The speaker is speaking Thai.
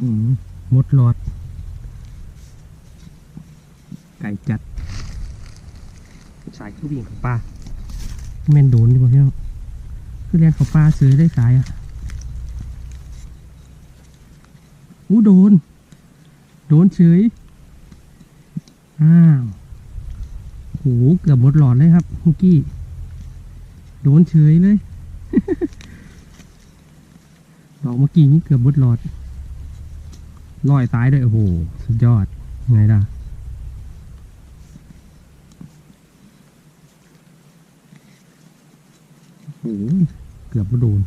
อืมมดหลอด ไก่จัด สายคือวิ่งของปลาแม่นโดนดีกว่าพี่น้องคือเรียนของปลาซื้อได้สายอะอู้โดน โดนเฉย อ้าวโหเกือบหมดหลอดเลยครับเมื่อกี้ โดนเฉยเลย ดอกเมื่อกี้นี่เกือบหมดหลอด ลอยซ้ายด้วยโอ้โหสุดยอดไงล่ะโอ้โหเกือบไม่โดน